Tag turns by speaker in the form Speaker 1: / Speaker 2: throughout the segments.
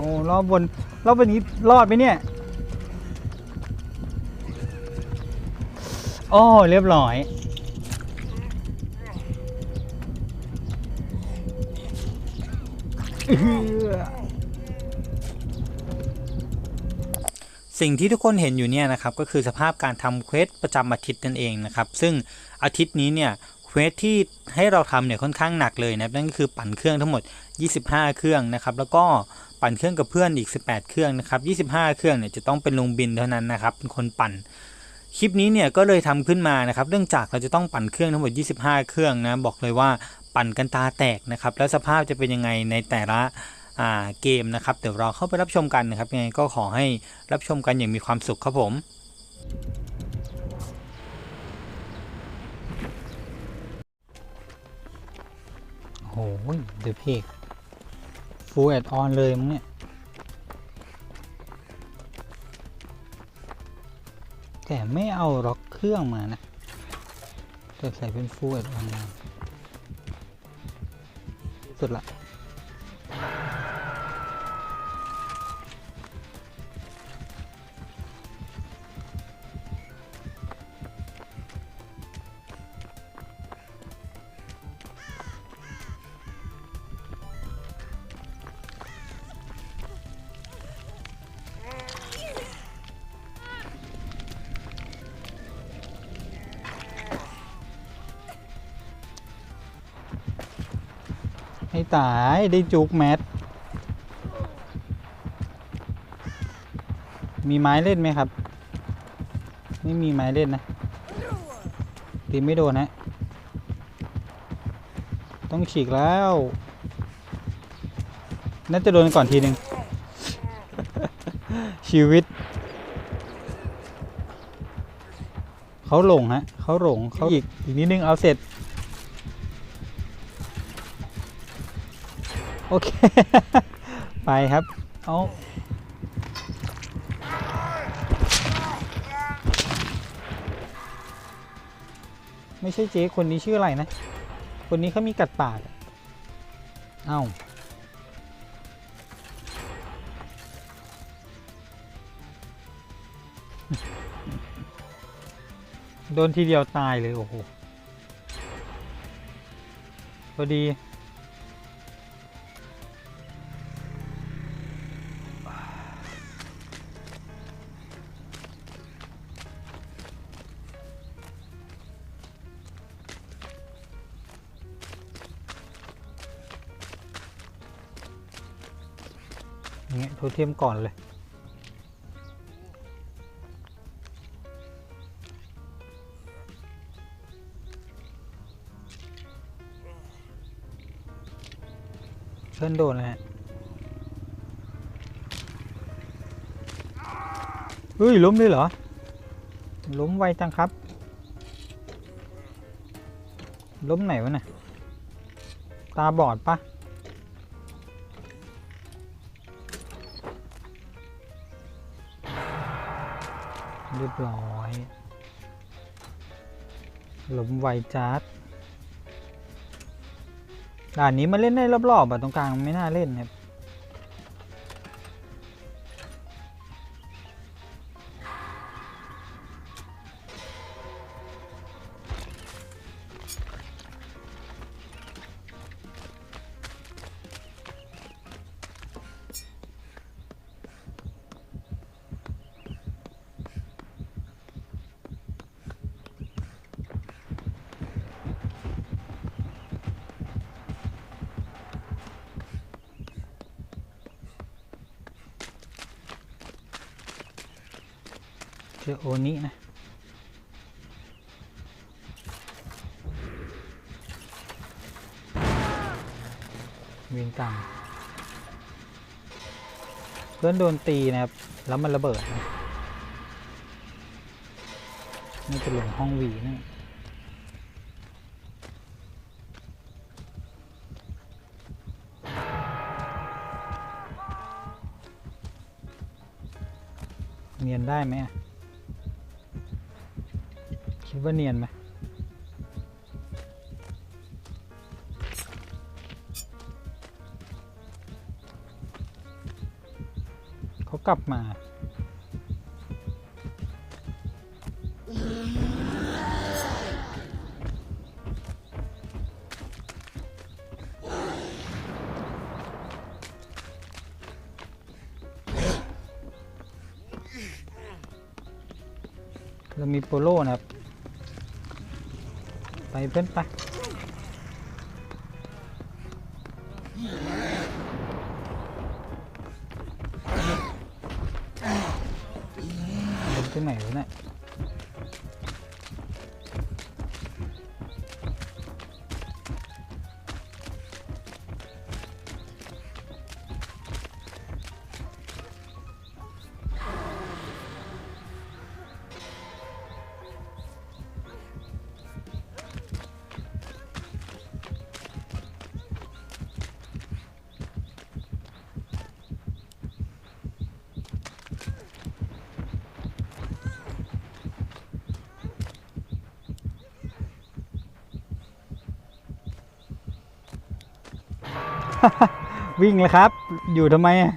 Speaker 1: อ้รอบบนรอบบนนี้รอดไหมเนี่ยโอ้เรียบร้อย สิ่งที่ทุกคนเห็นอยู่เนี่ยนะครับก็คือสภาพการทำเควสประจำอาทิตย์นั่นเองนะครับ ซึ่งอาทิตย์นี้เนี่ยเควสที่ให้เราทำเนี่ยค่อนข้างหนักเลยนะนั่นก็คือปั่นเครื่องทั้งหมด 25 เครื่องนะครับ แล้วก็ ปั่นเครื่องกับเพื่อนอีก 18 เครื่องนะครับ 25 เครื่องเนี่ยจะต้องเป็นลุงบินเท่านั้นนะครับเป็นคนปั่นคลิปนี้เนี่ยก็เลยทำขึ้นมานะครับเนื่องจากเราจะต้องปั่นเครื่องทั้งหมด 25 เครื่องนะบอกเลยว่าปั่นกันตาแตกนะครับแล้วสภาพจะเป็นยังไงในแต่ละเกมนะครับเดี๋ยวเราเข้าไปรับชมกันนะครับยังไงก็ขอให้รับชมกันอย่างมีความสุขครับผมโอ้โหเดี๋ยวเพก ฟูแอดออนเลยมึงเนี่ยแต่ไม่เอาล็อกเครื่องมานะแต่ใส่เป็นฟูแอดออนมา ตายได้จุกแมทมีไม้เล่นไหมครับ ไม่มีไม้เล่นนะตีไม่โดนนะ ต้องฉีกแล้ว น่าจะโดนก่อนทีหนึ่งชีวิต เขาหลงฮะ เขาหลงเขาอีกอีกนิดนึงเอาเสร็จ โอเค ไปครับ เอาไม่ใช่เจ๊คนนี้ชื่ออะไรนะ คนนี้เขามีกัดปาก เอ้าโดนทีเดียวตายเลย โอ้โหพอดี เงี้ยโทมก่อนเลยเพื่อนโดนเลยฮะเฮ้ย ล้มเลยเหรอ ล้มไวจังครับ ล้มไหนวะน่ะตาบอดปะ เรียบร้อยหลุมไวจัดด่านนี้มาเล่นได้รอบๆแบบตรงกลางไม่น่าเล่นครับ จอโอนี้นะวิ่งตามเพื่อนโดนตีนะครับ แล้วมันระเบิดนะนี่จะลงห้องวีนะเนียนได้ไหมอะ คิดว่าเนียนไหมเขากลับมา ไปเพื่อนไปเดินไปไหนวะเนี่ย วิ่งเลยครับ อยู่ทำไมอะ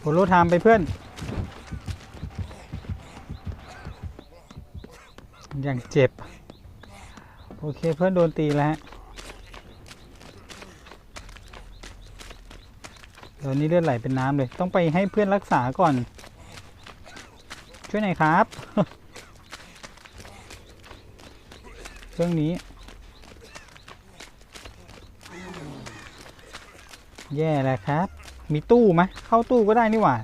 Speaker 1: โปโลทามไปเพื่อน อย่างเจ็บ โอเคเพื่อนโดนตีแล้วฮะเดี๋ยวนี้เลือดไหลเป็นน้ำเลย ต้องไปให้เพื่อนรักษาก่อน ช่วยหน่อยครับ เครื่องนี้ แย่แล้วครับ มีตู้ไหมเข้าตู้ก็ได้นี่หว่า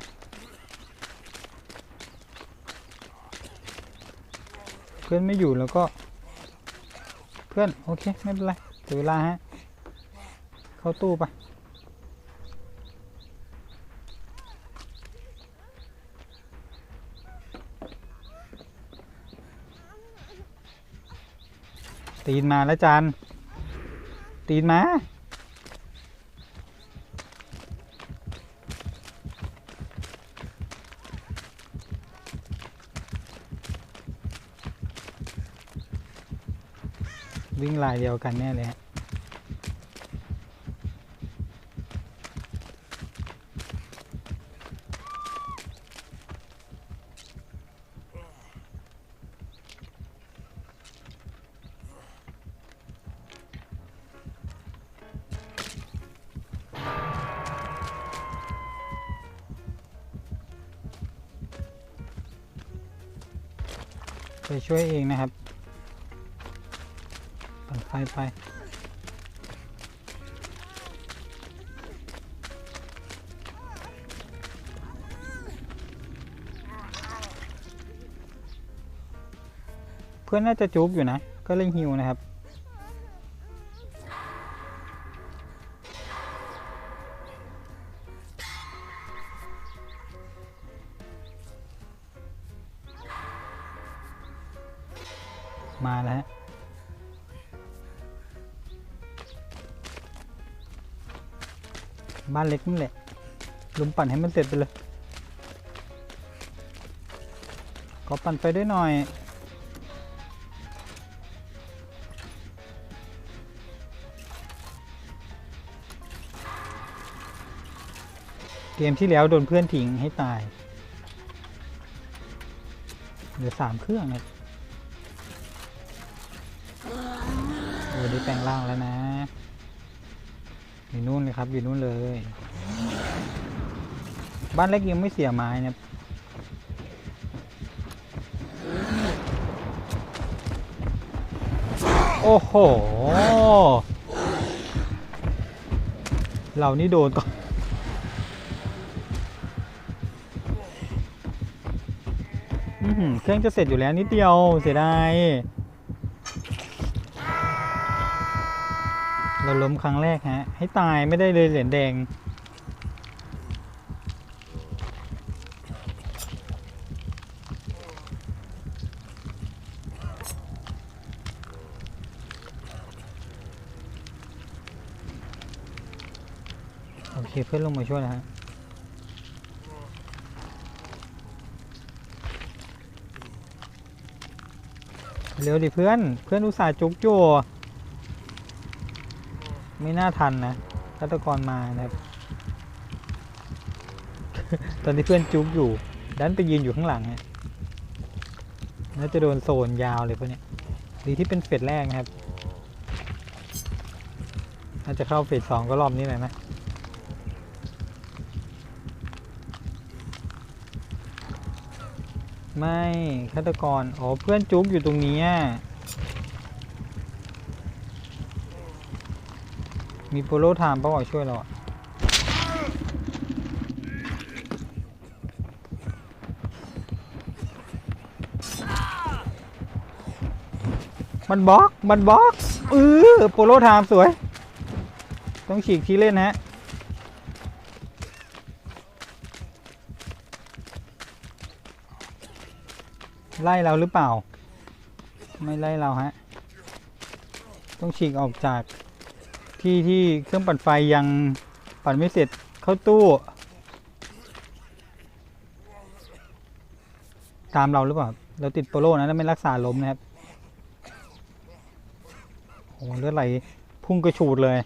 Speaker 1: เพื่อนไม่อยู่แล้วก็ เพื่อน โอเค ไม่เป็นไรถือเวลาฮะ เข้าตู้ไปตีนมาแล้วจานตีนมา ลายเดียวกันแน่เลยฮะไปช่วยเองนะครับ ไปไปเพื่อนน่าจะจุบอยู่นะ ก็เล่นฮิวนะครับ บ้านเล็กนี่แหละลุมปั่นให้มันเสร็จไปเลยขอปั่นไฟด้วยหน่อยเกมที่แล้วโดนเพื่อนทิ้งให้ตายเหลือสามเครื่องเลยโอ้ได้แปลงร่างแล้วนะ อยู่นู่นเลยครับอยู่นู่นเลย บ้านเล็กยังไม่เสียไม้นี่ยโอ้โห เรานี่โดนก่อนเครื่องจะเสร็จอยู่แล้วนิดเดียวเสียดาย เราล้มครั้งแรกฮะ ให้ตายไม่ได้เลยเหรียญแดง โอเคเพื่อนลงมาช่วยแล้วฮะเร็วดิเพื่อน เพื่อนอุตส่าห์จุกอยู่ ไม่น่าทันนะฆาตกรมานะครับ ตอนที่เพื่อนจุกอยู่ ดันไปยืนอยู่ข้างหลังฮะน่าจะโดนโซนยาวเลยพวกเนี้ยดีที่เป็นเฟสแรกนะครับ น่าจะเข้าเฟสสองก็รอบนี้เลยนะไม่ฆาตกร อ๋อ เพื่อนจุกอยู่ตรงนี้อะ มีโปโลไทม์เปล่าวะช่วยเราอะมันบล็อก มันบล็อกเออโปโลไทม์สวย ต้องฉีกที่เล่นนะฮะไล่เราหรือเปล่า ไม่ไล่เราฮะ ต้องฉีกออกจาก ที่ที่เครื่องปั่นไฟยังปั่นไม่เสร็จเข้าตู้ ตามเราหรือเปล่า เราติดโปโลนะแล้วไม่รักษาล้มนะครับโอ้โหเลือดไหลพุ่งกระฉูดเลย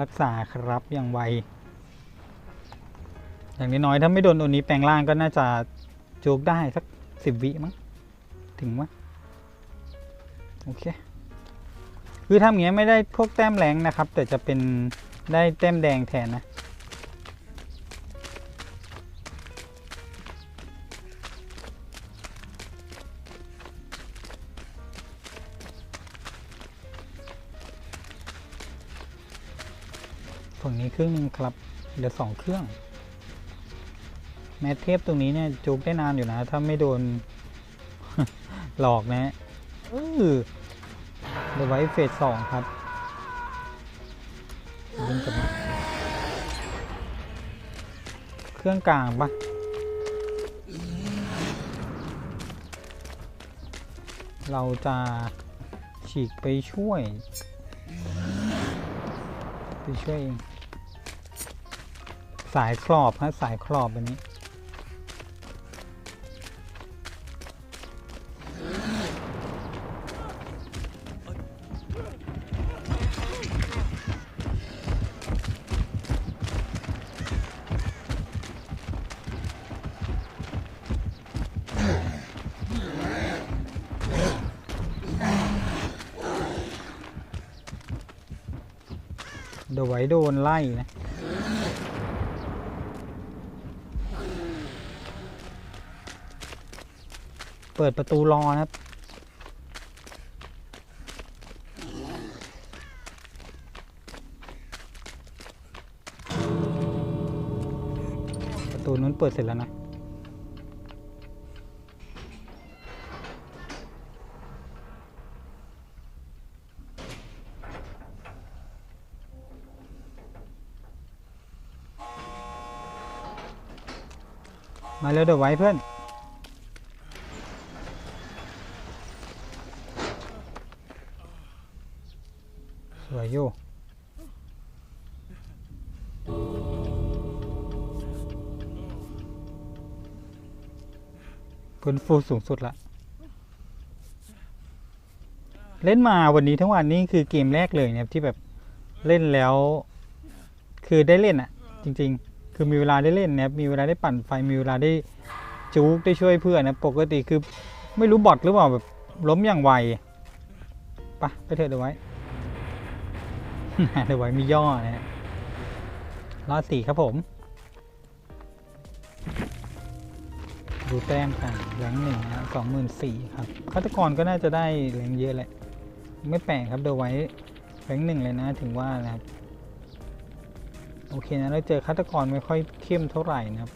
Speaker 1: รักษาครับอย่างไว อย่างน้อยๆถ้าไม่โดนตัวนี้แปลงร่างก็น่าจะจูกได้สักสิบวิมั้ง ถึงมั้ย โอเค คือทำอย่างเงี้ไม่ได้พวกแต้มแรงนะครับ แต่จะเป็นได้แต้มแดงแทนนะฝั่งนี้เครื่องหนึงครับเหลือสองเครื่อง แมทเทปตรงนี้เนี่ยจุกได้นานอยู่นะ ถ้าไม่โดน หลอกนะ เออเดี๋ยวไว้เฟสสองครับดึงกับเครื่องกลางปะเราจะฉีกไปช่วย ไปช่วยเอง สายครอบฮะสายครอบแบบนี้ ดี๋ยวไว้โดนไล่นะ เปิดประตูรอนะครับประตูนู้นเปิดเสร็จแล้วนะ มาเร็วเดี๋ยวไว้เพื่อน สวยอยู่พื้นฟูสูงสุดละ เล่นมาวันนี้ทั้งวันนี้คือเกมแรกเลยเนี่ยที่แบบเล่นแล้ว คือได้เล่นอะ่ะจริง ๆ คือมีเวลาได้เล่นนะครับมีเวลาได้ปั่นไฟมีเวลาได้จู๊กได้ช่วยเพื่อนนะปกติคือไม่รู้บอทหรือเปล่าแบบล้มอย่างไวปะไปเถอะเดี๋ยวไว้เดี๋ยวไว้มีย่อนะฮะรอดสี่ครับผมดูแต้มกันแรงหนึ่งนะสองหมื่นสี่ครับฆาตกรก็น่าจะได้แรงเยอะแหละไม่แปลกครับเดี๋ยวไว้แรงหนึ่งเลยนะ ถึงว่านะครับ โอเคนะเราเจอฆาตกรไม่ค่อยเข้มเท่าไหร่นะครับ